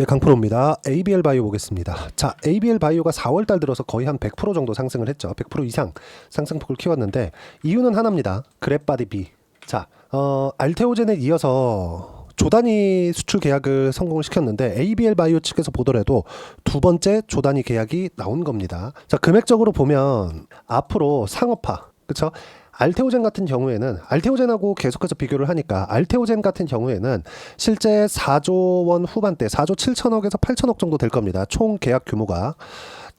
네, 강프로입니다. ABL 바이오 보겠습니다. 자, ABL 바이오가 4월 달 들어서 거의 한 100% 정도 상승을 했죠. 100% 이상 상승폭을 키웠는데 이유는 하나입니다. 그랩바디 B. 자, 어, 알테오젠에 이어서 조단위 수출 계약을 성공을 시켰는데 ABL 바이오 측에서 보더라도 두 번째 조단위 계약이 나온 겁니다. 자, 금액적으로 보면 앞으로 상업화, 그렇죠? 알테오젠 같은 경우에는 알테오젠하고 계속해서 비교를 하니까 알테오젠 같은 경우에는 실제 4조 원 후반대 4조 7천억에서 8천억 정도 될 겁니다. 총 계약 규모가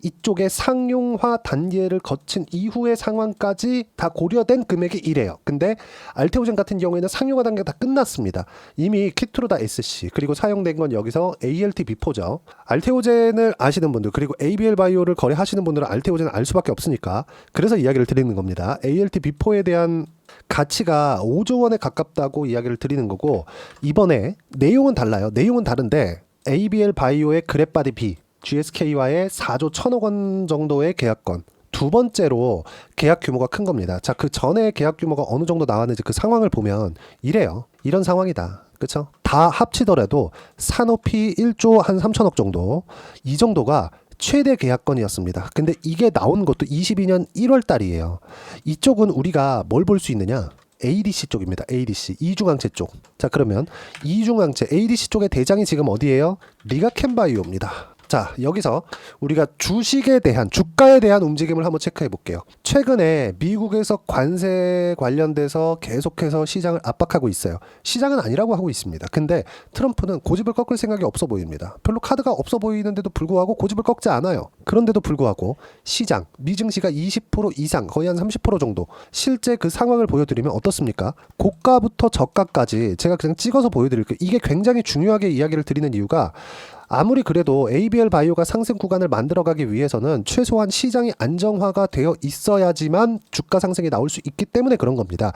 이쪽에 상용화 단계를 거친 이후의 상황까지 다 고려된 금액이 이래요. 근데 알테오젠 같은 경우에는 상용화 단계가 다 끝났습니다. 이미 키트로 다 SC 그리고 사용된 건 여기서 ALT 비포죠. 알테오젠을 아시는 분들 그리고 ABL 바이오를 거래하시는 분들은 알테오젠을 알 수밖에 없으니까 그래서 이야기를 드리는 겁니다. ALT 비포에 대한 가치가 5조 원에 가깝다고 이야기를 드리는 거고 이번에 내용은 달라요. 내용은 다른데 ABL 바이오의 그랩바디 B GSK와의 4조 1천억 원 정도의 계약권. 두 번째로 계약 규모가 큰 겁니다. 자, 그 전에 계약 규모가 어느 정도 나왔는지 그 상황을 보면 이래요. 이런 상황이다. 그쵸? 다 합치더라도 산업이 1조 한 3천억 정도. 이 정도가 최대 계약건이었습니다. 근데 이게 나온 것도 22년 1월 달이에요. 이쪽은 우리가 뭘 볼 수 있느냐? ADC 쪽입니다. ADC 이중항체 쪽. 자 그러면 이중항체 ADC 쪽의 대장이 지금 어디예요? 리가캔바이오입니다. 자 여기서 우리가 주식에 대한 주가에 대한 움직임을 한번 체크해 볼게요. 최근에 미국에서 관세 관련돼서 계속해서 시장을 압박하고 있어요. 시장은 아니라고 하고 있습니다. 근데 트럼프는 고집을 꺾을 생각이 없어 보입니다. 별로 카드가 없어 보이는데도 불구하고 고집을 꺾지 않아요. 그런데도 불구하고 시장 미증시가 20% 이상 거의 한 30% 정도 실제 그 상황을 보여드리면 어떻습니까? 고가부터 저가까지 제가 그냥 찍어서 보여드릴게요. 이게 굉장히 중요하게 이야기를 드리는 이유가 아무리 그래도 ABL 바이오가 상승 구간을 만들어가기 위해서는 최소한 시장이 안정화가 되어 있어야지만 주가 상승이 나올 수 있기 때문에 그런 겁니다.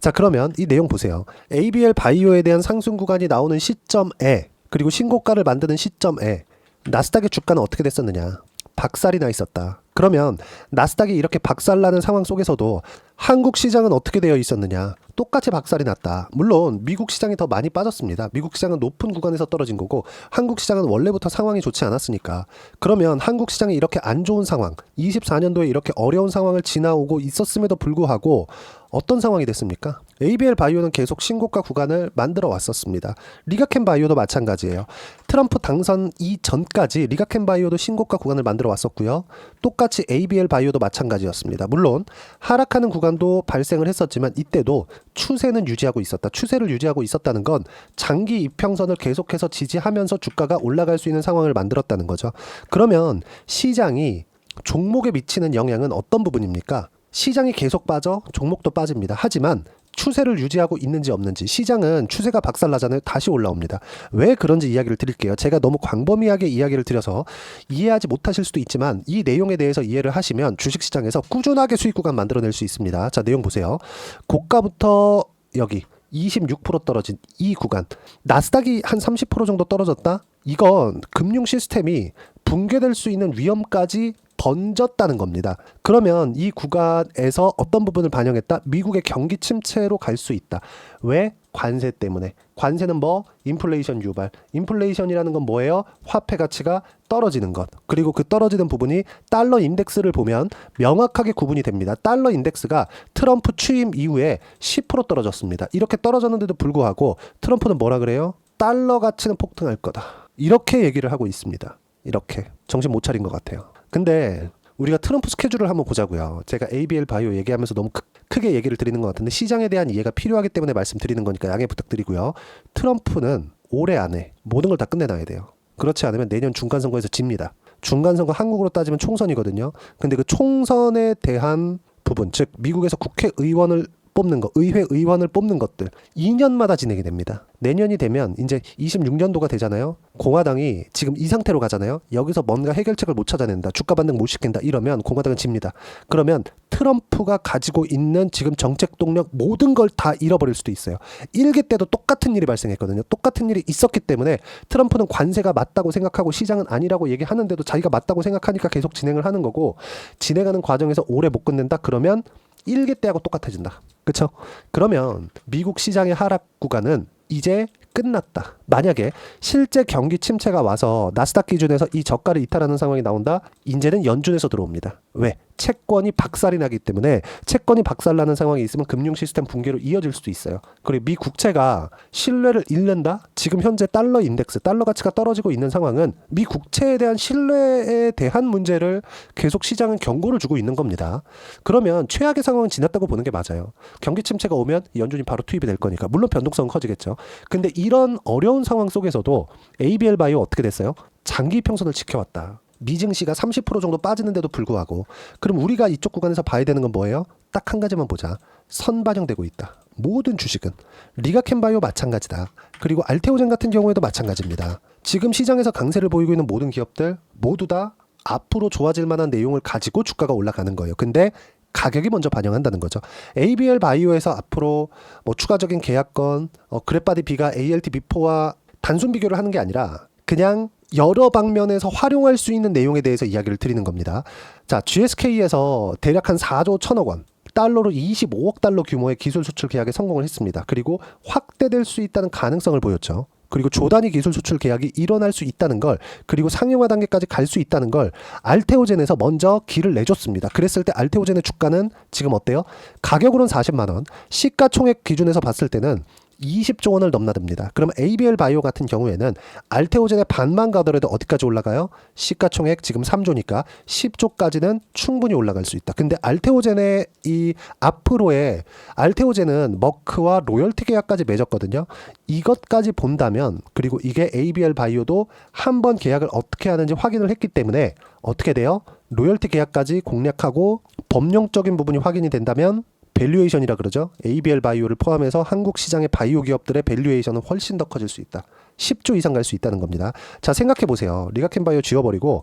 자 그러면 이 내용 보세요. ABL 바이오에 대한 상승 구간이 나오는 시점에 그리고 신고가를 만드는 시점에 나스닥의 주가는 어떻게 됐었느냐? 박살이 나 있었다. 그러면 나스닥이 이렇게 박살나는 상황 속에서도 한국 시장은 어떻게 되어 있었느냐? 똑같이 박살이 났다. 물론 미국 시장이 더 많이 빠졌습니다. 미국 시장은 높은 구간에서 떨어진 거고 한국 시장은 원래부터 상황이 좋지 않았으니까. 그러면 한국 시장이 이렇게 안 좋은 상황, 24년도에 이렇게 어려운 상황을 지나오고 있었음에도 불구하고 어떤 상황이 됐습니까? ABL 바이오는 계속 신고가 구간을 만들어 왔었습니다. 리가켄 바이오도 마찬가지예요. 트럼프 당선 이전까지 리가켄 바이오도 신고가 구간을 만들어 왔었고요. 똑같이 ABL 바이오도 마찬가지였습니다. 물론 하락하는 구간도 발생을 했었지만 이때도 추세는 유지하고 있었다. 추세를 유지하고 있었다는 건 장기 이평선을 계속해서 지지하면서 주가가 올라갈 수 있는 상황을 만들었다는 거죠. 그러면 시장이 종목에 미치는 영향은 어떤 부분입니까? 시장이 계속 빠져 종목도 빠집니다. 하지만 추세를 유지하고 있는지 없는지 시장은 추세가 박살나잖아요. 다시 올라옵니다. 왜 그런지 이야기를 드릴게요. 제가 너무 광범위하게 이야기를 드려서 이해하지 못하실 수도 있지만 이 내용에 대해서 이해를 하시면 주식시장에서 꾸준하게 수익 구간 만들어낼 수 있습니다. 자 내용 보세요. 고가부터 여기 26% 떨어진 이 구간 나스닥이 한 30% 정도 떨어졌다. 이건 금융 시스템이 붕괴될 수 있는 위험까지 번졌다는 겁니다. 그러면 이 구간에서 어떤 부분을 반영했다? 미국의 경기 침체로 갈 수 있다. 왜? 관세 때문에. 관세는 뭐? 인플레이션 유발. 인플레이션이라는 건 뭐예요? 화폐 가치가 떨어지는 것. 그리고 그 떨어지는 부분이 달러 인덱스를 보면 명확하게 구분이 됩니다. 달러 인덱스가 트럼프 취임 이후에 10% 떨어졌습니다. 이렇게 떨어졌는데도 불구하고 트럼프는 뭐라 그래요? 달러 가치는 폭등할 거다. 이렇게 얘기를 하고 있습니다. 이렇게 정신 못 차린 것 같아요. 근데 우리가 트럼프 스케줄을 한번 보자고요. 제가 ABL 바이오 얘기하면서 너무 크, 크게 얘기를 드리는 것 같은데 시장에 대한 이해가 필요하기 때문에 말씀드리는 거니까 양해 부탁드리고요. 트럼프는 올해 안에 모든 걸 다 끝내놔야 돼요. 그렇지 않으면 내년 중간 선거에서 집니다. 중간 선거 한국으로 따지면 총선이거든요. 근데 그 총선에 대한 부분, 즉 미국에서 국회의원을 뽑는 거, 의회 의원을 뽑는 것들 2년마다 진행이 됩니다. 내년이 되면 이제 26년도가 되잖아요. 공화당이 지금 이 상태로 가잖아요. 여기서 뭔가 해결책을 못 찾아낸다. 주가 반등 못 시킨다. 이러면 공화당은 집니다. 그러면 트럼프가 가지고 있는 지금 정책 동력 모든 걸 다 잃어버릴 수도 있어요. 1기 때도 똑같은 일이 발생했거든요. 똑같은 일이 있었기 때문에 트럼프는 관세가 맞다고 생각하고 시장은 아니라고 얘기하는데도 자기가 맞다고 생각하니까 계속 진행을 하는 거고 진행하는 과정에서 오래 못 끝낸다. 그러면 1기 때하고 똑같아진다. 그렇죠? 그러면 미국 시장의 하락 구간은 이제 끝났다. 만약에 실제 경기 침체가 와서 나스닥 기준에서 이 저가를 이탈하는 상황이 나온다. 이제는 연준에서 들어옵니다. 왜? 채권이 박살이 나기 때문에 채권이 박살나는 상황이 있으면 금융 시스템 붕괴로 이어질 수도 있어요. 그리고 미 국채가 신뢰를 잃는다. 지금 현재 달러 인덱스, 달러 가치가 떨어지고 있는 상황은 미 국채에 대한 신뢰에 대한 문제를 계속 시장은 경고를 주고 있는 겁니다. 그러면 최악의 상황은 지났다고 보는 게 맞아요. 경기 침체가 오면 연준이 바로 투입이 될 거니까 물론 변동성은 커지겠죠. 근데 이런 어려운 상황 속에서도 ABL 바이오 어떻게 됐어요? 장기 평선을 지켜왔다. 미증시가 30% 정도 빠지는데도 불구하고 그럼 우리가 이쪽 구간에서 봐야 되는 건 뭐예요? 딱 한 가지만 보자. 선반영되고 있다. 모든 주식은 리가캔바이오 마찬가지다. 그리고 알테오젠 같은 경우에도 마찬가지입니다. 지금 시장에서 강세를 보이고 있는 모든 기업들 모두 다 앞으로 좋아질 만한 내용을 가지고 주가가 올라가는 거예요. 근데 가격이 먼저 반영한다는 거죠. ABL 바이오에서 앞으로 뭐 추가적인 계약건, 어, 그래바디 B가 ALT 비포와 단순 비교를 하는 게 아니라 그냥 여러 방면에서 활용할 수 있는 내용에 대해서 이야기를 드리는 겁니다. 자, GSK에서 대략 한 4조 1천억 원, 달러로 25억 달러 규모의 기술 수출 계약에 성공을 했습니다. 그리고 확대될 수 있다는 가능성을 보였죠. 그리고 조단위 기술 수출 계약이 일어날 수 있다는 걸 그리고 상용화 단계까지 갈 수 있다는 걸 알테오젠에서 먼저 길을 내줬습니다. 그랬을 때 알테오젠의 주가는 지금 어때요? 가격으로는 40만 원, 시가총액 기준에서 봤을 때는 20조 원을 넘나듭니다. 그럼 ABL 바이오 같은 경우에는 알테오젠의 반만 가더라도 어디까지 올라가요? 시가총액 지금 3조니까 10조까지는 충분히 올라갈 수 있다. 근데 알테오젠의 이 앞으로의 알테오젠은 머크와 로열티 계약까지 맺었거든요. 이것까지 본다면 그리고 이게 ABL 바이오도 한 번 계약을 어떻게 하는지 확인을 했기 때문에 어떻게 돼요? 로열티 계약까지 공략하고 법령적인 부분이 확인이 된다면 밸류에이션이라 그러죠. ABL 바이오를 포함해서 한국 시장의 바이오 기업들의 밸류에이션은 훨씬 더 커질 수 있다. 10조 이상 갈 수 있다는 겁니다. 자, 생각해 보세요. 리가켄 바이오 지워버리고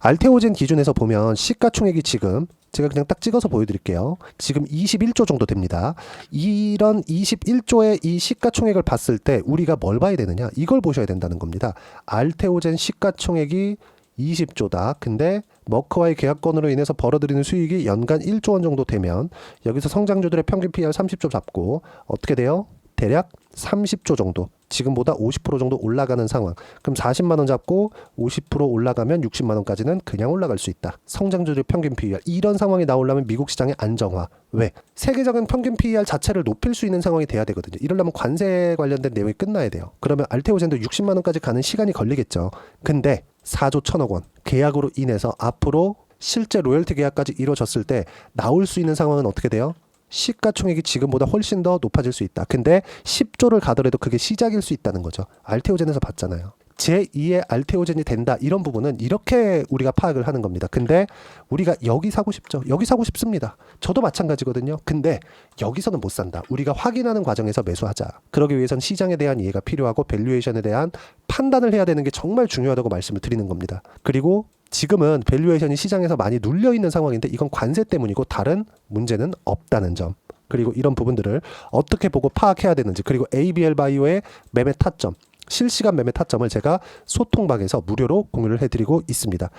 알테오젠 기준에서 보면 시가총액이 지금 제가 그냥 딱 찍어서 보여드릴게요. 지금 21조 정도 됩니다. 이런 21조의 이 시가총액을 봤을 때 우리가 뭘 봐야 되느냐? 이걸 보셔야 된다는 겁니다. 알테오젠 시가총액이 20조다. 근데 머크와의 계약권으로 인해서 벌어들이는 수익이 연간 1조 원 정도 되면 여기서 성장주들의 평균 PR 30조 잡고 어떻게 돼요? 대략 30조 정도. 지금보다 50% 정도 올라가는 상황. 그럼 40만 원 잡고 50% 올라가면 60만 원까지는 그냥 올라갈 수 있다. 성장주들 평균 PER 이런 상황이 나오려면 미국 시장의 안정화. 왜? 세계적인 평균 PER 자체를 높일 수 있는 상황이 돼야 되거든요. 이러려면 관세 관련된 내용이 끝나야 돼요. 그러면 알테오젠도 60만 원까지 가는 시간이 걸리겠죠. 근데 4조 1천억 원 계약으로 인해서 앞으로 실제 로열티 계약까지 이루어졌을 때 나올 수 있는 상황은 어떻게 돼요? 시가총액이 지금보다 훨씬 더 높아질 수 있다. 근데 10조를 가더라도 그게 시작일 수 있다는 거죠. 알테오젠에서 봤잖아요. 제2의 알테오젠이 된다. 이런 부분은 이렇게 우리가 파악을 하는 겁니다. 근데 우리가 여기 사고 싶죠. 여기 사고 싶습니다. 저도 마찬가지거든요. 근데 여기서는 못 산다. 우리가 확인하는 과정에서 매수하자. 그러기 위해선 시장에 대한 이해가 필요하고 밸류에이션에 대한 판단을 해야 되는 게 정말 중요하다고 말씀을 드리는 겁니다. 그리고 지금은 밸류에이션이 시장에서 많이 눌려 있는 상황인데 이건 관세 때문이고 다른 문제는 없다는 점. 그리고 이런 부분들을 어떻게 보고 파악해야 되는지 그리고 ABL 바이오의 매매 타점 실시간 매매 타점을 제가 소통방에서 무료로 공유를 해드리고 있습니다.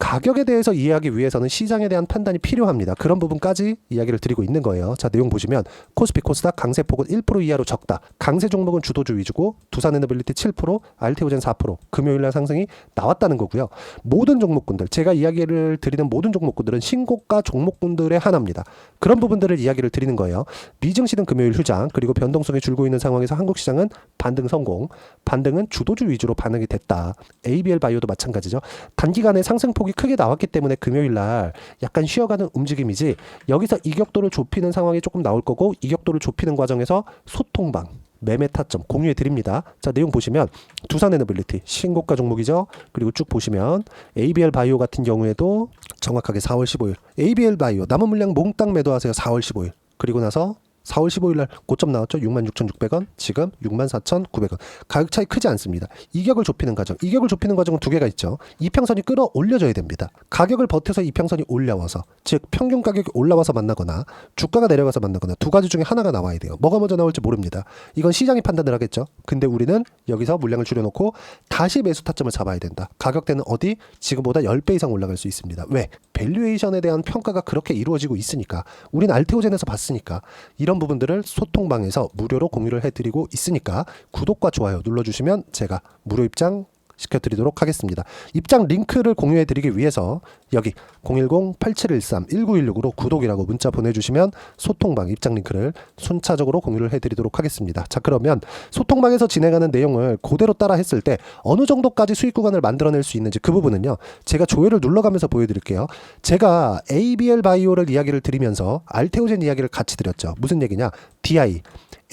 가격에 대해서 이해하기 위해서는 시장에 대한 판단이 필요합니다. 그런 부분까지 이야기를 드리고 있는 거예요. 자, 내용 보시면 코스피 코스닥 강세 폭은 1% 이하로 적다. 강세 종목은 주도주 위주고 두산 에너빌리티 7%, 알테오젠 4%, 금요일 날 상승이 나왔다는 거고요. 모든 종목군들, 제가 이야기를 드리는 모든 종목군들은 신고가 종목군들의 하나입니다. 그런 부분들을 이야기를 드리는 거예요. 미증시는 금요일 휴장, 그리고 변동성이 줄고 있는 상황에서 한국 시장은 반등 성공, 반등은 주도주 위주로 반응이 됐다. ABL 바이오도 마찬가지죠. 단기간에 상승폭이 크게 나왔기 때문에 금요일 날 약간 쉬어가는 움직임이지 여기서 이격도를 좁히는 상황이 조금 나올 거고 이격도를 좁히는 과정에서 소통방 매매 타점 공유해 드립니다. 자 내용 보시면 두산 에너빌리티 신고가 종목이죠. 그리고 쭉 보시면 ABL 바이오 같은 경우에도 정확하게 4월 15일 ABL 바이오 남은 물량 몽땅 매도하세요. 4월 15일 그리고 나서 4월 15일 날 고점 나왔죠. 66,600원. 지금 64,900원. 가격 차이 크지 않습니다. 이격을 좁히는 과정. 이격을 좁히는 과정은 두 개가 있죠. 이평선이 끌어올려져야 됩니다. 가격을 버텨서 이평선이 올라와서 즉 평균 가격이 올라와서 만나거나 주가가 내려가서 만나거나 두 가지 중에 하나가 나와야 돼요. 뭐가 먼저 나올지 모릅니다. 이건 시장이 판단을 하겠죠. 근데 우리는 여기서 물량을 줄여놓고 다시 매수 타점을 잡아야 된다. 가격대는 어디? 지금보다 10배 이상 올라갈 수 있습니다. 왜? 밸류에이션에 대한 평가가 그렇게 이루어지고 있으니까 우리는 알테오젠에서 봤으니까 이런 이런 부분들을 소통방에서 무료로 공유를 해드리고 있으니까 구독과 좋아요 눌러주시면 제가 무료 입장 시켜드리도록 하겠습니다. 입장 링크를 공유해드리기 위해서 여기 010-8713-1916으로 구독이라고 문자 보내주시면 소통방 입장 링크를 순차적으로 공유를 해드리도록 하겠습니다. 자 그러면 소통방에서 진행하는 내용을 그대로 따라 했을 때 어느 정도까지 수익 구간을 만들어낼 수 있는지 그 부분은요. 제가 조회를 눌러가면서 보여드릴게요. 제가 ABL 바이오를 이야기를 드리면서 알테오젠 이야기를 같이 드렸죠. 무슨 얘기냐? DI,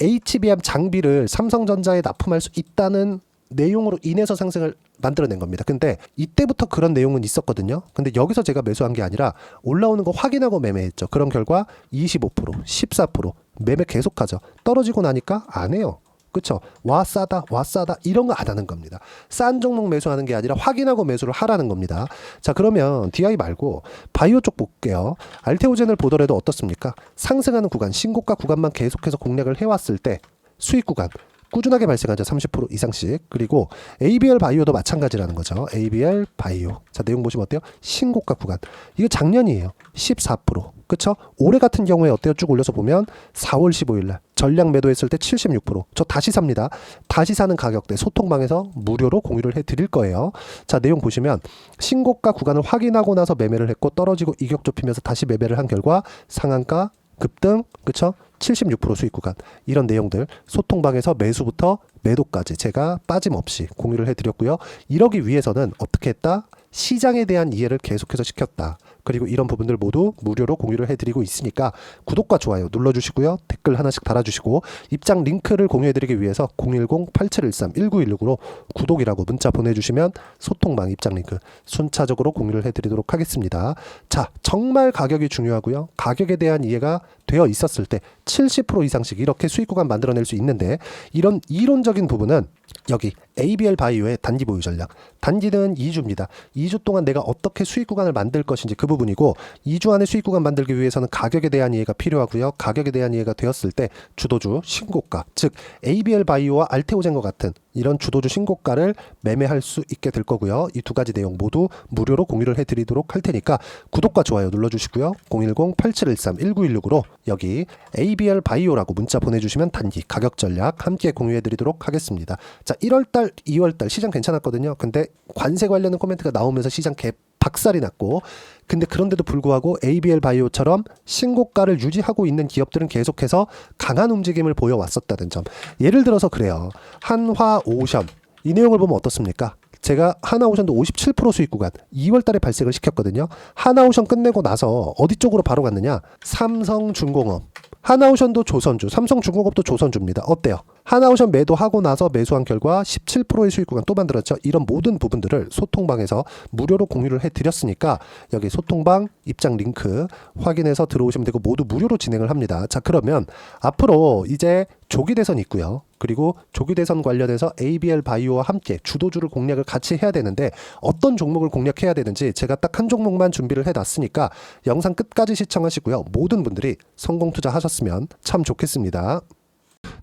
HBM 장비를 삼성전자에 납품할 수 있다는 내용으로 인해서 상승을 만들어낸 겁니다. 근데 이때부터 그런 내용은 있었거든요. 근데 여기서 제가 매수한 게 아니라 올라오는 거 확인하고 매매했죠. 그런 결과 25%, 14% 매매 계속하죠. 떨어지고 나니까 안 해요. 그쵸? 와 싸다, 와 싸다 이런 거 안 하는 겁니다. 싼 종목 매수하는 게 아니라 확인하고 매수를 하라는 겁니다. 자 그러면 DI 말고 바이오 쪽 볼게요. 알테오젠을 보더라도 어떻습니까? 상승하는 구간, 신고가 구간만 계속해서 공략을 해왔을 때 수익 구간 꾸준하게 발생하죠. 30% 이상씩. 그리고 ABL 바이오도 마찬가지라는 거죠. ABL 바이오. 자, 내용 보시면 어때요? 신고가 구간. 이거 작년이에요. 14%. 그쵸? 올해 같은 경우에 어때요? 쭉 올려서 보면 4월 15일 날 전량 매도했을 때 76%. 저 다시 삽니다. 다시 사는 가격대 소통방에서 무료로 공유를 해 드릴 거예요. 자, 내용 보시면 신고가 구간을 확인하고 나서 매매를 했고 떨어지고 이격 좁히면서 다시 매매를 한 결과 상한가 급등, 그쵸? 76% 수익 구간 이런 내용들 소통방에서 매수부터 매도까지 제가 빠짐없이 공유를 해드렸고요. 이러기 위해서는 어떻게 했다? 시장에 대한 이해를 계속해서 시켰다. 그리고 이런 부분들 모두 무료로 공유를 해드리고 있으니까 구독과 좋아요 눌러주시고요. 댓글 하나씩 달아주시고 입장 링크를 공유해드리기 위해서 010-8713-1916으로 구독이라고 문자 보내주시면 소통방 입장 링크 순차적으로 공유를 해드리도록 하겠습니다. 자, 정말 가격이 중요하고요. 가격에 대한 이해가 되어 있었을 때 70% 이상씩 이렇게 수익 구간 만들어낼 수 있는데 이런 이론적인 부분은 여기 ABL 바이오의 단기 보유 전략. 단기는 2주입니다. 2주 동안 내가 어떻게 수익 구간을 만들 것인지 그 부분 이고 2주 안에 수익 구간 만들기 위해서는 가격에 대한 이해가 필요하고요. 가격에 대한 이해가 되었을 때 주도주 신고가, 즉 ABL 바이오와 알테오젠과 같은 이런 주도주 신고가를 매매할 수 있게 될 거고요. 이 두 가지 내용 모두 무료로 공유를 해드리도록 할 테니까 구독과 좋아요 눌러주시고요. 010-8713-1916으로 여기 ABL 바이오라고 문자 보내주시면 단기 가격 전략 함께 공유해드리도록 하겠습니다. 자, 1월달, 2월달 시장 괜찮았거든요. 근데 관세 관련된 코멘트가 나오면서 시장 개 박살이 났고 근데 그런데도 불구하고 ABL 바이오처럼 신고가를 유지하고 있는 기업들은 계속해서 강한 움직임을 보여왔었다는 점. 예를 들어서 그래요. 한화 오션 이 내용을 보면 어떻습니까? 제가 하나오션도 57% 수익 구간 2월 달에 발생을 시켰거든요. 하나오션 끝내고 나서 어디 쪽으로 바로 갔느냐? 삼성중공업. 하나오션도 조선주, 삼성중공업도 조선주입니다. 어때요? 하나오션 매도하고 나서 매수한 결과 17%의 수익 구간 또 만들었죠. 이런 모든 부분들을 소통방에서 무료로 공유를 해드렸으니까 여기 소통방 입장 링크 확인해서 들어오시면 되고 모두 무료로 진행을 합니다. 자 그러면 앞으로 이제 조기 대선 있고요. 그리고 조기 대선 관련해서 ABL 바이오와 함께 주도주를 공략을 같이 해야 되는데 어떤 종목을 공략해야 되는지 제가 딱 한 종목만 준비를 해놨으니까 영상 끝까지 시청하시고요. 모든 분들이 성공 투자하셨으면 참 좋겠습니다.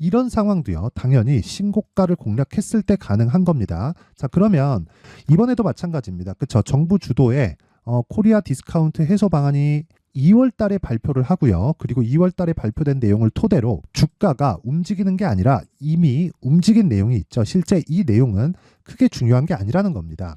이런 상황도요 당연히 신고가를 공략했을 때 가능한 겁니다. 자 그러면 이번에도 마찬가지입니다. 그쵸 정부 주도의 어, 코리아 디스카운트 해소 방안이 2월 달에 발표를 하고요. 그리고 2월 달에 발표된 내용을 토대로 주가가 움직이는 게 아니라 이미 움직인 내용이 있죠. 실제 이 내용은 크게 중요한 게 아니라는 겁니다.